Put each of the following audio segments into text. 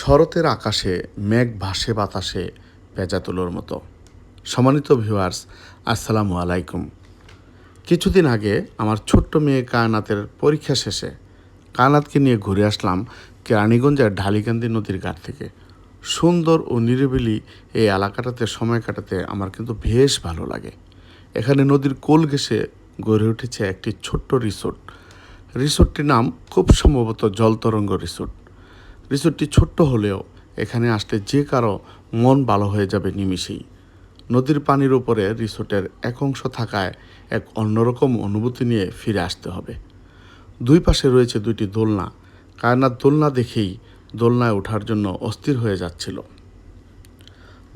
শরতের আকাশে মেঘ ভাসে বাতাসে পেঁজা তুলোর মতো। সম্মানিত ভিউয়ার্স আসসালামু আলাইকুম। কিছুদিন আগে আমার ছোট্ট মেয়ে কায়নাতের পরীক্ষা শেষে কায়নাতকে নিয়ে ঘুরে আসলাম কেরানীগঞ্জের ঢালিকান্দি নদীর ঘাট থেকে। সুন্দর ও নিরিবিলি এই এলাকাটাতে, সময় কাটাতে আমার কিন্তু বেশ ভালো লাগে। এখানে নদীর কোল ঘেঁষে গড়ে উঠেছে একটি ছোট্ট রিসোর্ট। রিসোর্টটির নাম খুব সম্ভবত জলতরঙ্গ রিসোর্ট। রিসোর্টটি ছোট্ট হলেও এখানে আসলে যে কারও মন ভালো হয়ে যাবে নিমিষেই। নদীর পানির উপরে রিসোর্টের এক অংশ থাকায় এক অন্যরকম অনুভূতি নিয়ে ফিরে আসতে হবে। দুই পাশে রয়েছে দুইটি দোলনা। কায়নার দোলনা দেখেই দোলনায় ওঠার জন্য অস্থির হয়ে যাচ্ছিল।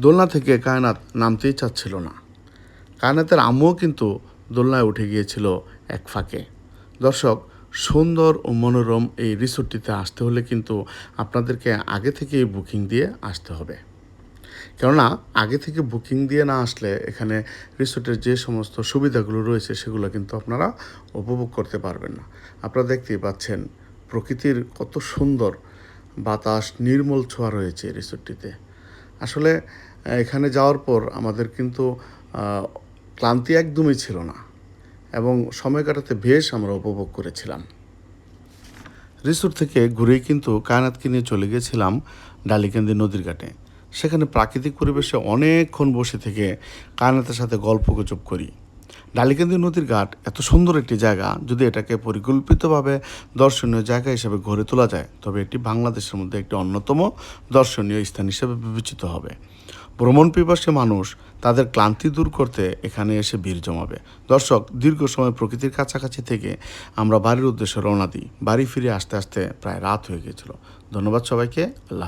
দোলনা থেকে কায়নাত নামতেই চাচ্ছিল না। কায়নাতের আম্মুও কিন্তু দোলনায় উঠে গিয়েছিল এক ফাঁকে। দর্শক সুন্দর ও মনোরম এই রিসোর্টটিতে আসতে হলে কিন্তু আপনাদেরকে আগে থেকেই বুকিং দিয়ে আসতে হবে। কেননা, আগে থেকে বুকিং দিয়ে না আসলে এখানে রিসোর্টের যে সমস্ত সুবিধাগুলো রয়েছে সেগুলো কিন্তু আপনারা উপভোগ করতে পারবেন না। আপনারা দেখতেই পাচ্ছেন প্রকৃতির কত সুন্দর বাতাস, নির্মল ছোঁয়া রয়েছে রিসোর্টটিতে। আসলে, এখানে যাওয়ার পর আমাদের কিন্তু ক্লান্তি একদমই ছিল না এবং সময় কাটাতে বেশ আমরা উপভোগ করেছিলাম। রিসোর্ট থেকে ঘুরেই কিন্তু কায়নাতকে নিয়ে চলে গেছিলাম ডালিকান্দি নদীর ঘাটে। সেখানে প্রাকৃতিক পরিবেশে অনেকক্ষণ বসে থেকে কায়নাতের সাথে গল্প গুজব করি। ডালিকান্দি নদীর ঘাট এত সুন্দর একটি জায়গা, যদি এটাকে পরিকল্পিতভাবে দর্শনীয় জায়গা হিসেবে গড়ে তোলা যায়, তবে এটি বাংলাদেশের মধ্যে একটি অন্যতম দর্শনীয় স্থান হিসেবে বিবেচিত হবে। ভ্রমণ পিপাসে মানুষ তাদের ক্লান্তি দূর করতে এখানে এসে ভিড় জমাবে। দর্শক, দীর্ঘ সময় প্রকৃতির কাছাকাছি থেকে আমরা বাড়ির উদ্দেশ্যে রওনা দিই। বাড়ি ফিরে আসতে আসতে প্রায় রাত হয়ে গিয়েছিল। ধন্যবাদ সবাইকে। আল্লাহ